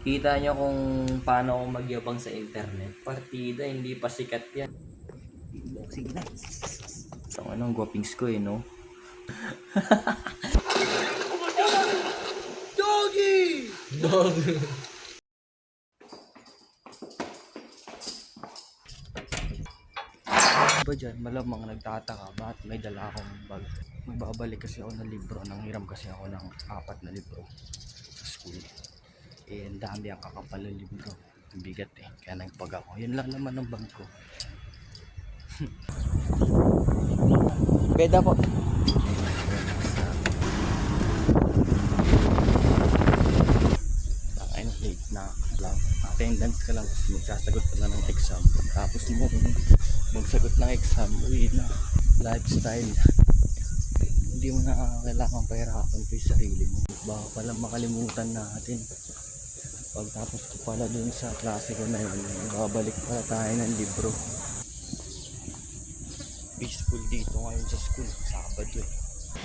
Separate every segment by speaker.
Speaker 1: Kita nyo kung paano ako magyabang sa internet. Partida, hindi pa sikat yan. Sige na. So, anong guwapings ko eh, no? ba dyan, malamang nagtataka, bakit may dala akong bag? Magbabalik kasi ako ng libro, nang hiram kasi ako ng apat na libro sa school. Eh, ang dami ang kakapal ng libro. Ang bigat eh, kaya nagpag ako. Yun lang naman ang bag ko. Beda po. Ay, late na lang. Attendance ka lang, tapos magsasagot ka na ng exam. Tapos mo, magsagot ng exam, uwi na. Lifestyle. Hindi mo na kailangan pahirapan pa yung sarili mo. Baka pala makalimutan natin. Pagtapos ko pala dun sa klase ko na yun, babalik pala tayo ng libro. Peaceful dito ngayon sa school. Sabado eh.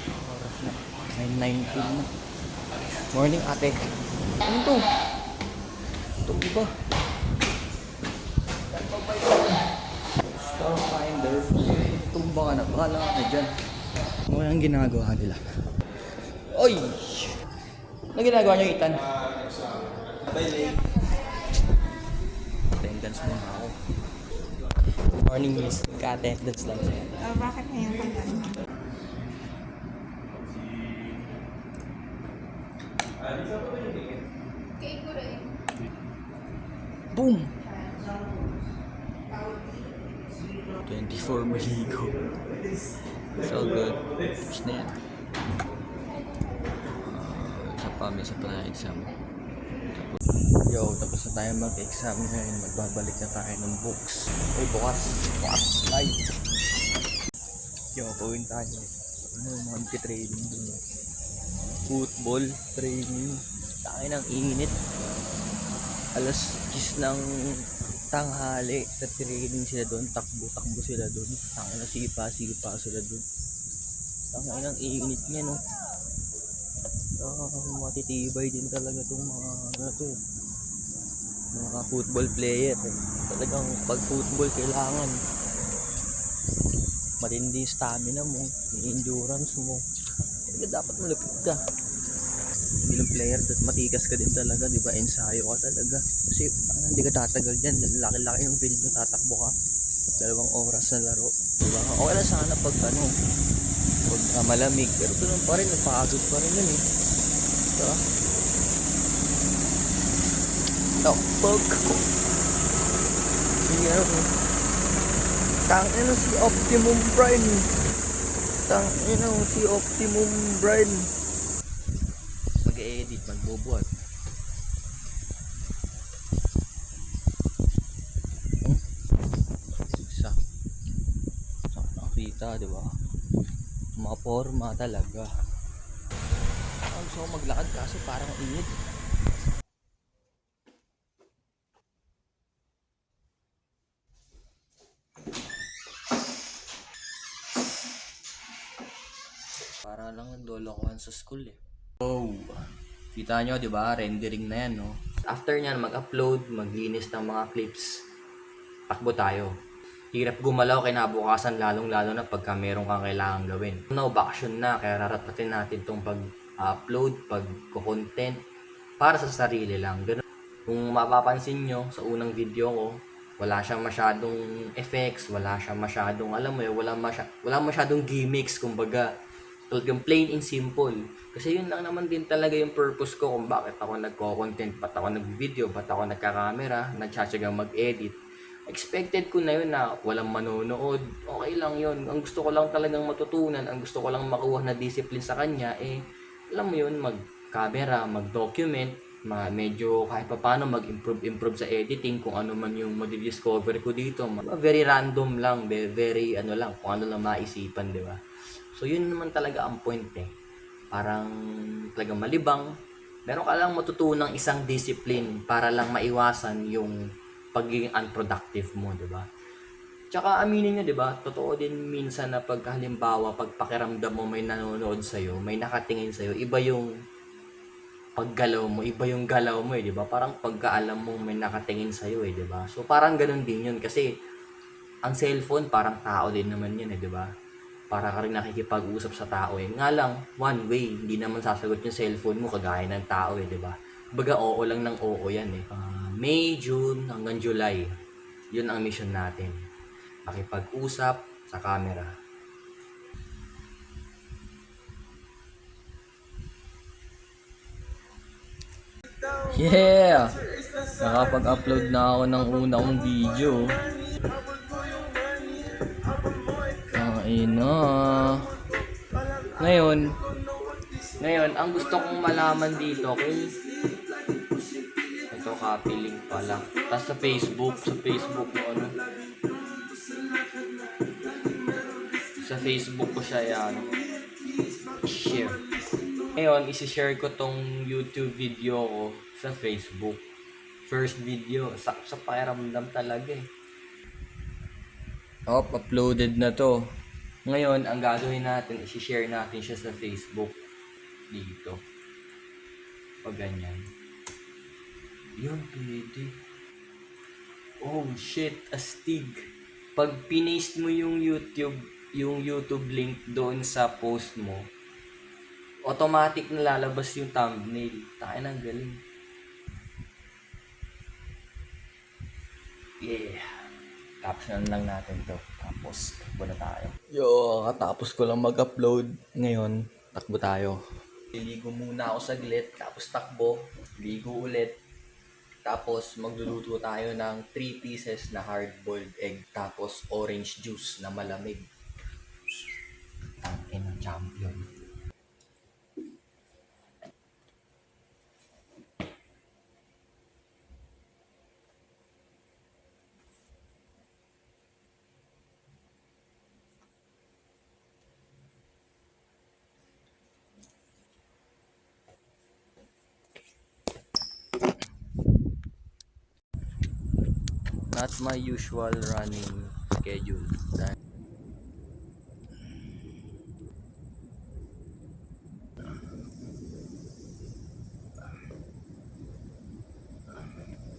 Speaker 1: Oras na. 9.19 na. Morning ate. Ano to? Ito iba. Starfinder. Tumba ka na. Bahala ka na dyan. Ano ang ginagawa nila? Oy! Ano ginagawa niyo, Ethan? Attendance muna ako. Morning, miss. Ka-attendance lang sa'yo.
Speaker 2: Ah, bakit ngayon ka?
Speaker 1: Boom! 24 maligo. So good. Tapos na yan. Uh, isa pa, may isa pa na exam. Yo, tapos na tayo mag-exam ngayon. Magbabalik na tayo ng books. Uy, bukas. Bukas. Live. Yo, pawin tayo. Ano, mga training dun. Football training. Tayo ng init alas 10 ng tanghali sa training sila doon takbo takbo sila doon tangin na sipa sipa sila doon tangin ang init niya no ah matitibay din talaga tong mga ano to mga football player eh. talagang pag football kailangan matindi stamina mo yung endurance mo talaga dapat malapit ka bilang player at matikas ka din talaga, di ba? Ensayo ka talaga. Kasi hindi ka tatagal dyan. Laki-laki yung field mo, tatakbo ka. Dalawang oras na laro. Di ba? Okay lang sana pag ano, pag ah, malamig. Pero ganun pa rin, napakagod pa rin yun eh. Di ba? Takpag. Sige ano. Tangin si Optimum Prime. Tangin si Optimum Prime mag-edit, magbubuhat. Hmm? Sigsa. Saan nakita, di ba? Mga forma talaga. Ang gusto ko maglakad kaso parang init. Para lang naglolokohan sa school eh. Oh. Kita nyo, di ba? Rendering na yan, no? After nyan, mag-upload, maglinis ng mga clips. Takbo tayo. Hirap gumalaw kinabukasan lalong-lalo na pagka meron kang kailangan gawin. No, vacation na, kaya raratatin natin tong pag-upload, pag-content para sa sarili lang. Ganun. Kung mapapansin nyo sa unang video ko, wala siyang masyadong effects, wala siyang masyadong, alam mo yun, wala, masya, wala masyadong gimmicks, kumbaga, talagang plain and simple. Kasi yun lang naman din talaga yung purpose ko kung bakit ako nagko-content, ba't ako nag-video, ba't ako nagka-camera, nagtsatsagang mag-edit. Expected ko na yun na walang manonood, okay lang yun. Ang gusto ko lang talagang matutunan, ang gusto ko lang makuha na discipline sa kanya, eh, alam mo yun, mag-camera, mag-document, ma medyo kahit pa paano mag-improve improve sa editing kung ano man yung madi-discover ko dito. Very random lang, very, very ano lang, kung ano lang maisipan, di ba? So yun naman talaga ang point eh. Parang talagang malibang. Meron ka lang matutunang isang discipline para lang maiwasan yung pagiging unproductive mo, di ba? Tsaka aminin nyo, di ba? Totoo din minsan na pag halimbawa, pag pakiramdam mo may nanonood sa'yo, may nakatingin sa'yo, iba yung paggalaw mo, iba yung galaw mo eh, di ba? Parang pagkaalam mo may nakatingin sa'yo eh, di ba? So parang ganun din yun kasi ang cellphone parang tao din naman yun eh, di ba? Para ka rin nakikipag-usap sa tao eh. Nga lang, one way, hindi naman sasagot yung cellphone mo kagaya ng tao eh, di ba? Baga oo lang ng oo yan eh. Ah, May, June, hanggang July, yun ang mission natin. Makipag-usap sa camera. Yeah! Nakapag-upload na ako ng una kong video. Ah, ina. Ngayon, ngayon, ang gusto kong malaman dito kung ito copy link pala. Tapos sa Facebook, sa Facebook mo ano. Sa Facebook ko siya yan. Share. Ngayon, isi-share ko tong YouTube video ko sa Facebook. First video. Sa, sa pakiramdam talaga eh. Op, uploaded na to. Ngayon, ang gagawin natin, isi-share natin siya sa Facebook. Dito. Pag ganyan. Yun, pwede. Oh, shit, astig. Pag pinaste mo yung YouTube, yung YouTube link doon sa post mo, automatic na lalabas yung thumbnail. Tayo ng galing. Yeah. Na lang natin to. Tapos, takbo na tayo. Yo, katapos ko lang mag-upload. Ngayon, takbo tayo. Liligo muna ako saglit, tapos takbo. Ligo ulit. Tapos, magluluto tayo ng 3 pieces na hard-boiled egg. Tapos, orange juice na malamig. Tangin ng champion. Not my usual running schedule. Dahil-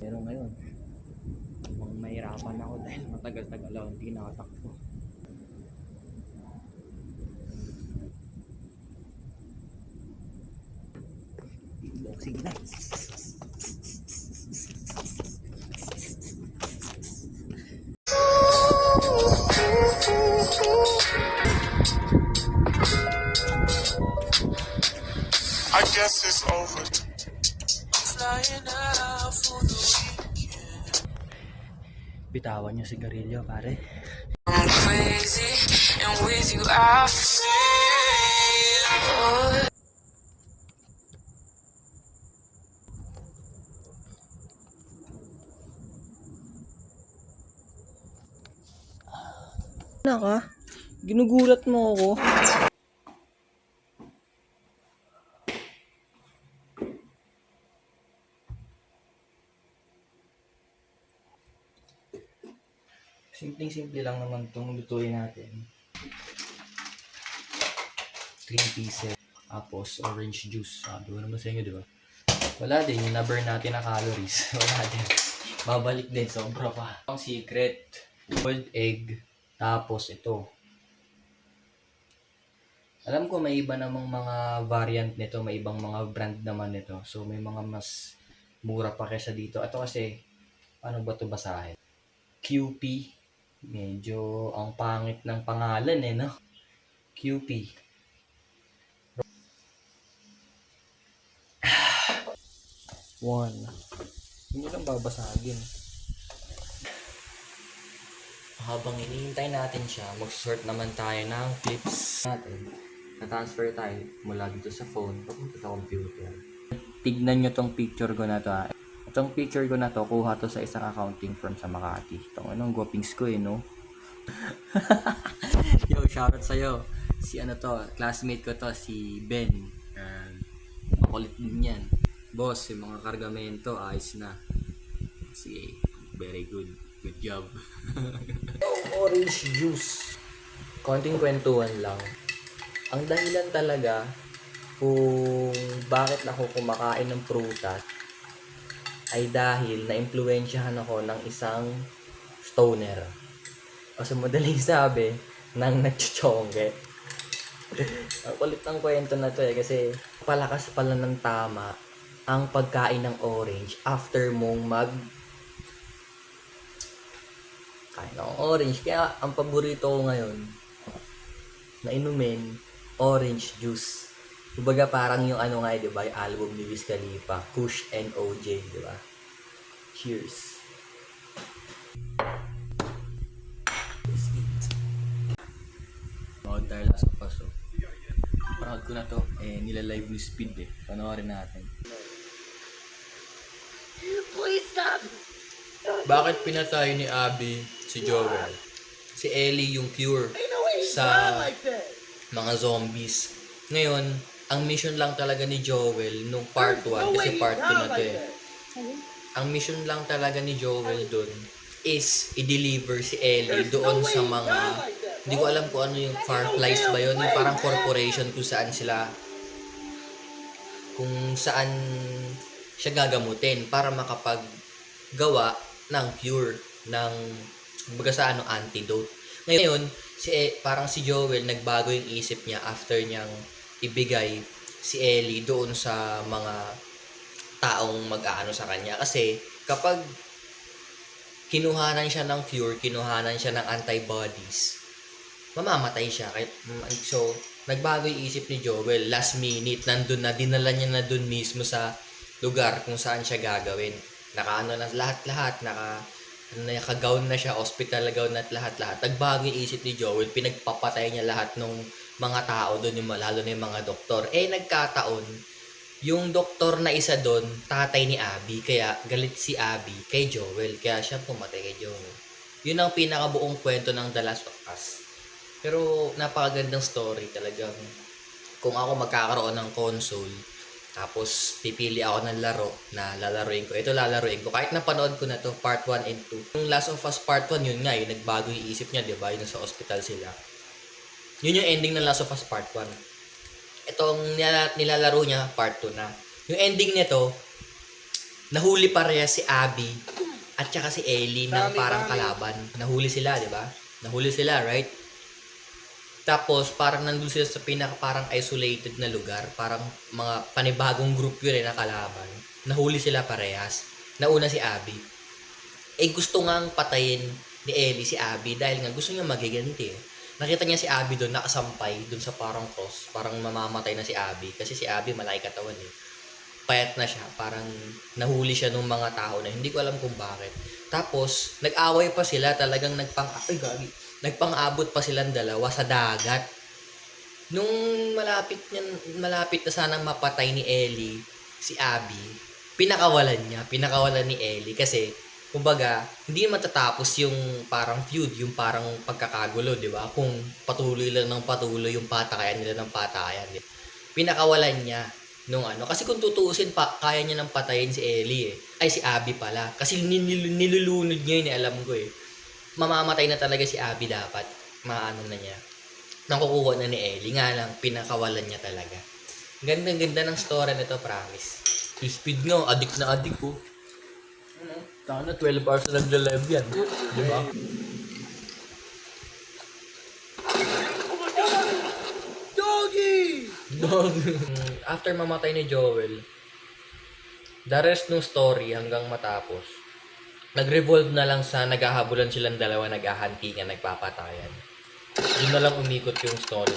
Speaker 1: Pero ngayon, mukhang mahirapan ako dahil matagal-tagal ako hindi nakatakbo. Sige na. Bitawan niyo sigarilyo, pare.
Speaker 3: I'm crazy, and with you I feel.
Speaker 1: Naka, ginugulat mo ako. Simpleng-simple lang naman itong lutuin natin. 3 pieces. Tapos, orange juice. Sabi ko naman sa inyo, di ba? Wala din. Yung na-burn natin na calories. Wala din. Babalik din. Sobra pa. Ang secret. Boiled egg. Tapos, ito. Alam ko may iba namang mga variant nito. May ibang mga brand naman nito. So, may mga mas mura pa kesa dito. Ito kasi, ano ba ito basahin? QP. Medyo ang pangit ng pangalan eh, no? QP. One. Hindi lang babasagin. Habang inihintay natin siya, mag-sort naman tayo ng clips natin. Na-transfer tayo mula dito sa phone papunta sa computer. Tignan nyo tong picture ko na to ha. Itong picture ko na to, kuha to sa isang accounting firm sa Makati. Itong anong guwapings ko eh, no? Yo, shoutout sa'yo. Si ano to, classmate ko to, si Ben. And, makulit din yan. Boss, yung mga kargamento, ayos na. Sige, very good. Good job. Orange juice. Konting kwentuhan lang. Ang dahilan talaga kung bakit ako kumakain ng prutas ay dahil na-impluensyahan ako ng isang stoner. O sa madaling sabi, nang nagchichongge. Ang kulit ng kwento na to eh kasi palakas pala ng tama ang pagkain ng orange after mong mag kain ng orange. Kaya ang paborito ko ngayon na inumin, orange juice. Kumbaga parang yung ano nga, eh, di ba? Yung album ni Wiz Khalifa, Kush and OJ, di ba? Cheers. Let's eat. Mga dahil last of us, oh. Parang ko na to, eh, nila-live ni Speed eh. Panoorin natin. Bakit pinatay ni Abby si Joel? Si Ellie yung cure sa mga zombies. Ngayon, ang mission lang talaga ni Joel nung part 1, kasi part 2 na to eh. Ang mission lang talaga ni Joel dun is i-deliver si Ellie doon sa mga hindi ko alam kung ano yung Fireflies ba yun, yung parang corporation kung saan sila kung saan siya gagamutin para makapaggawa ng cure ng baga sa ano antidote. Ngayon, si E- parang si Joel nagbago yung isip niya after niyang ibigay si Ellie doon sa mga taong mag-aano sa kanya kasi kapag kinuhanan siya ng cure, kinuhanan siya ng antibodies, mamamatay siya. Mm, so, nagbago yung isip ni Joel. Last minute, nandun na, dinala niya na dun mismo sa lugar kung saan siya gagawin. Naka ano na lahat-lahat, naka ano na, siya, hospital gown na at lahat-lahat. Nagbago yung isip ni Joel, pinagpapatay niya lahat ng mga tao doon, yung lalo na yung mga doktor. Eh, nagkataon, yung doktor na isa doon, tatay ni Abby, kaya galit si Abby kay Joel, kaya siya pumatay kay Joel. Yun ang pinakabuong kwento ng The Last of Us. Pero napakagandang story talagang. Kung ako magkakaroon ng console, tapos pipili ako ng laro na lalaruin ko. Ito lalaruin ko. Kahit napanood ko na to, part 1 and 2. Yung Last of Us part 1, yun nga, yung nagbago yung isip niya, di ba? Yung sa hospital sila. Yun yung ending ng Last of Us part 1. Itong nila- nilalaro niya, part 2 na. Yung ending nito, nahuli pareha si Abby at saka si Ellie ng parang kalaban. Nahuli sila, di ba? Nahuli sila, right? Tapos, parang nandun sila sa pinaka parang isolated na lugar. Parang mga panibagong group yun eh na kalaban. Nahuli sila parehas. Nauna si Abby. Eh, gusto ngang patayin ni Ellie si Abby dahil nga gusto niya magiganti eh. Nakita niya si Abby doon nakasampay doon sa parang cross. Parang mamamatay na si Abby. Kasi si Abby malaki katawan eh. Payat na siya. Parang nahuli siya ng mga tao na hindi ko alam kung bakit. Tapos, nag-away pa sila. Talagang nagpang... Ay, gagi nagpang-abot pa silang dalawa sa dagat. Nung malapit niyan, malapit na sanang mapatay ni Ellie si Abby, pinakawalan niya, pinakawalan ni Ellie kasi kumbaga, hindi matatapos yung parang feud, yung parang pagkakagulo, di ba? Kung patuloy lang ng patuloy yung patakayan nila ng patayan. Di ba? Pinakawalan niya nung ano. Kasi kung tutuusin pa, kaya niya nang patayin si Ellie eh. Ay, si Abby pala. Kasi nil- nilulunod niya yun eh, alam ko eh mamamatay na talaga si Abby dapat. Maano na niya. Nakukuha na ni Ellie. Nga lang, pinakawalan niya talaga. Ganda-ganda ng story nito, promise. Si Speed nga, addict na addict ko. Ano? Taka na, 12 hours na nag-live yan. Di ba? Doggy! Doggy! After mamatay ni Joel, the rest ng story hanggang matapos, nag-revolve na lang sa naghahabulan silang dalawa, naghahantingan, nagpapatayan. Yun na lang umikot yung story.